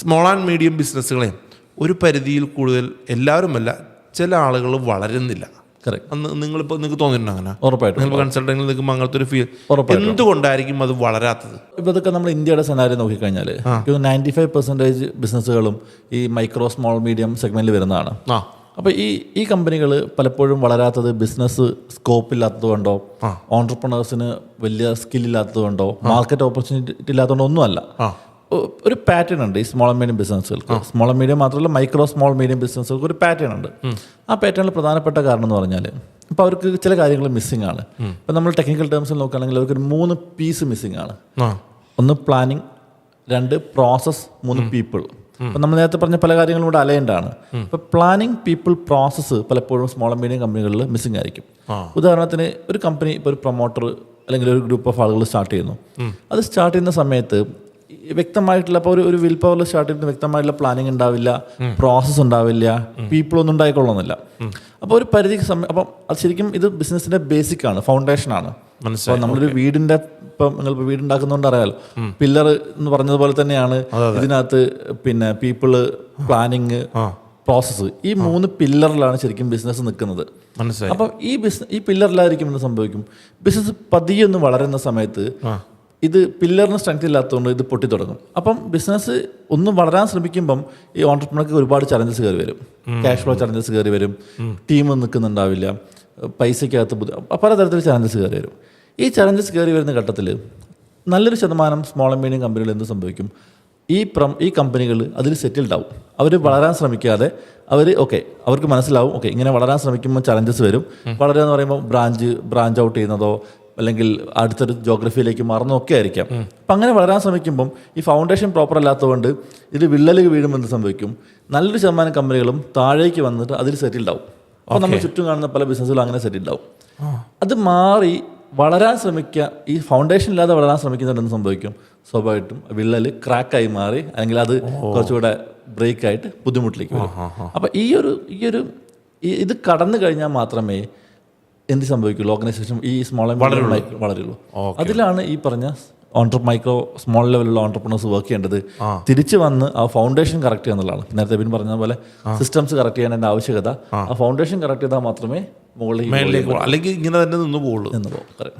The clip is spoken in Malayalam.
സ്മോൾ ആൻഡ് മീഡിയം ബിസിനസ്സുകളെ ഒരു പരിധിയിൽ കൂടുതൽ എല്ലാവരുമല്ല ചില ആളുകൾ വളരുന്നില്ല. കറക്റ്റ് അന്ന് നിങ്ങളിപ്പോൾ നിങ്ങൾക്ക് തോന്നിയിട്ടുണ്ടോ അങ്ങനെ? ഉറപ്പായിട്ടും. നിങ്ങൾ കൺസൾട്ടിങ്ങിൽ നിൽക്കുമ്പോൾ അങ്ങനത്തെ ഒരു ഫീൽ. എന്തുകൊണ്ടായിരിക്കും അത് വളരാത്തത്? ഇപ്പോൾ ഇതൊക്കെ നമ്മൾ ഇന്ത്യയുടെ സെനാരി നോക്കിക്കഴിഞ്ഞാൽ നയന്റി ഫൈവ് പെർസെന്റേജ് ബിസിനസ്സുകളും ഈ മൈക്രോ സ്മോൾ മീഡിയം സെഗ്മെന്റിൽ വരുന്നതാണ്. അപ്പോൾ ഈ ഈ കമ്പനികൾ പലപ്പോഴും വളരാത്തത് ബിസിനസ് സ്കോപ്പ് ഇല്ലാത്തത് കൊണ്ടോ ഓൺടർപ്രണേഴ്സിന് വലിയ സ്കിൽ ഇല്ലാത്തത് കൊണ്ടോ മാർക്കറ്റ് ഓപ്പർച്യൂണിറ്റി ഇല്ലാത്തതുകൊണ്ടോ ഒന്നുമല്ല. ഒരു പാറ്റേൺ ഉണ്ട് ഈ സ്മോൾ മീഡിയം ബിസിനസ്സുകൾക്ക് സ്മോൾ മീഡിയം മാത്രമല്ല മൈക്രോ സ്മോൾ മീഡിയം ബിസിനസ്സുകൾക്ക് ഒരു പാറ്റേൺ ഉണ്ട്. ആ പാറ്റേണിൽ പ്രധാനപ്പെട്ട കാരണം എന്ന് പറഞ്ഞാൽ ഇപ്പോൾ അവർക്ക് ചില കാര്യങ്ങൾ മിസ്സിംഗ് ആണ്. ഇപ്പം നമ്മൾ ടെക്നിക്കൽ ടേംസിൽ നോക്കുകയാണെങ്കിൽ അവർക്ക് ഒരു മൂന്ന് പീസ് മിസ്സിംഗ് ആണ്. ഒന്ന് പ്ലാനിങ് രണ്ട് പ്രോസസ് മൂന്ന് പീപ്പിൾ അപ്പം നമ്മൾ നേരത്തെ പറഞ്ഞ പല കാര്യങ്ങളും കൂടെ അലൈൻഡ് ആണ്. ഇപ്പം പ്ലാനിങ് പീപ്പിൾ പ്രോസസ്സ് പലപ്പോഴും സ്മോൾ ആൻഡ് മീഡിയം കമ്പനികളിൽ മിസ്സിംഗ് ആയിരിക്കും. ഉദാഹരണത്തിന് ഒരു കമ്പനി ഇപ്പോൾ ഒരു പ്രൊമോട്ടർ അല്ലെങ്കിൽ ഒരു ഗ്രൂപ്പ് ഓഫ് ആളുകൾ സ്റ്റാർട്ട് ചെയ്യുന്നു. അത് സ്റ്റാർട്ട് ചെയ്യുന്ന സമയത്ത് വ്യക്തമായിട്ടുള്ള ഇപ്പോൾ ഒരു ഒരു വിൽ പവറിൽ സ്റ്റാർട്ട് ചെയ്യുന്ന വ്യക്തമായിട്ടുള്ള പ്ലാനിങ് ഉണ്ടാവില്ല പ്രോസസ്സ് ഉണ്ടാവില്ല പീപ്പിൾ ഒന്നും ഉണ്ടായിക്കൊള്ളുന്നില്ല അപ്പോൾ ഒരു പരിധി സമയം അപ്പം അത് ശരിക്കും ഇത് ബിസിനസിന്റെ ബേസിക് ആണ് ഫൗണ്ടേഷൻ ആണ്. മനസ്സിലായി. നമ്മളൊരു വീടിന്റെ ഇപ്പം നിങ്ങൾ വീടുണ്ടാക്കുന്നതുകൊണ്ട് അറിയാലോ പില്ലർ എന്ന് പറഞ്ഞതുപോലെ തന്നെയാണ് ഇതിനകത്ത് പിന്നെ പീപ്പിൾ പ്ലാനിങ് പ്രോസസ്സ് ഈ മൂന്ന് പില്ലറിലാണ് ശരിക്കും ബിസിനസ് നിൽക്കുന്നത്. മനസ്സിലായി. അപ്പം ഈ ബിസിനസ് ഈ പില്ലറിലായിരിക്കും എന്ന് സംഭവിക്കും? ബിസിനസ് പതിയൊന്ന് വളരുന്ന സമയത്ത് ഇത് പില്ലറിന് സ്ട്രെങ്ത് ഇല്ലാത്തതുകൊണ്ട് ഇത് പൊട്ടി തുടങ്ങും. അപ്പം ബിസിനസ് ഒന്നും വളരാൻ ശ്രമിക്കുമ്പം ഈ ഓണ്ടർപ്രണർക്ക് ഒരുപാട് ചലഞ്ചസ് കയറി വരും. ക്യാഷ് ഫ്ലോ ചലഞ്ചസ് കയറി വരും. ടീം നിൽക്കുന്നുണ്ടാവില്ല. പൈസയ്ക്കകത്ത് ബുദ്ധി പലതരത്തിൽ ചലഞ്ചസ് കയറി വരും. ഈ ചലഞ്ചസ് കയറി വരുന്ന ഘട്ടത്തിൽ നല്ലൊരു ശതമാനം സ്മോൾ ആൻഡ് മീഡിയം കമ്പനികൾ എന്ത് സംഭവിക്കും? ഈ പ്രം ഈ കമ്പനികൾ അതിൽ സെറ്റിൽഡ് ആവും. അവർ വളരാൻ ശ്രമിക്കാതെ അവർ ഓക്കെ അവർക്ക് മനസ്സിലാവും. ഓക്കെ ഇങ്ങനെ വളരാൻ ശ്രമിക്കുമ്പോൾ ചലഞ്ചസ് വരും. വളരുക എന്ന് പറയുമ്പോൾ ബ്രാഞ്ച് ബ്രാഞ്ച് ഔട്ട് ചെയ്യുന്നതോ അല്ലെങ്കിൽ അടുത്തൊരു ജോഗ്രഫിയിലേക്ക് മറന്നൊക്കെ ആയിരിക്കാം. അപ്പം അങ്ങനെ വളരാൻ ശ്രമിക്കുമ്പം ഈ ഫൗണ്ടേഷൻ പ്രോപ്പർ അല്ലാത്തതുകൊണ്ട് ഇത് വിള്ളലുകൾ വീഴുമെന്ന് സംഭവിക്കും. നല്ലൊരു ശതമാനം കമ്പനികളും താഴേക്ക് വന്നിട്ട് അതിൽ സെറ്റിൽഡ് ആവും അപ്പോൾ നമ്മൾ ചുറ്റും കാണുന്ന പല ബിസിനസ്സുകളും അങ്ങനെ സെറ്റിൽഡ് ആവും അത് മാറി വളരാൻ ശ്രമിക്കുക ഈ ഫൗണ്ടേഷൻ ഇല്ലാതെ വളരാൻ ശ്രമിക്കുന്നവരെന്ത് സംഭവിക്കും? സ്വാഭാവികമായിട്ടും വിള്ളൽ ക്രാക്കായി മാറി അല്ലെങ്കിൽ അത് കുറച്ചുകൂടെ ബ്രേക്കായിട്ട് ബുദ്ധിമുട്ടിലേക്ക് വരും. അപ്പം ഈ ഒരു ഈ ഒരു ഇത് കടന്നു കഴിഞ്ഞാൽ മാത്രമേ എന്ത് സംഭവിക്കുള്ളൂ? ഓർഗനൈസേഷൻ ഈ സ്മോൾ വളരുള്ളൂ. അതിലാണ് ഈ പറഞ്ഞ ഓൺട്ര മൈക്രോ സ്മോൾ ലെവലുള്ള ഓൺട്രപ്രണേഴ്സ് വർക്ക് ചെയ്യേണ്ടത്. തിരിച്ചു വന്ന് ആ ഫൗണ്ടേഷൻ കറക്റ്റ് ചെയ്യുക എന്നുള്ളതാണ്. നേരത്തെ പിന്നെ പറഞ്ഞ പോലെ സിസ്റ്റംസ് കറക്റ്റ് ചെയ്യാൻ ആവശ്യകത. ആ. ഫൗണ്ടേഷൻ കറക്റ്റ് ചെയ്താൽ മാത്രമേ മുകളിലേക്ക് അല്ലെങ്കിൽ ഇങ്ങനെ തന്നെ നിന്ന് പോകുള്ളൂ നിന്ന് പോകും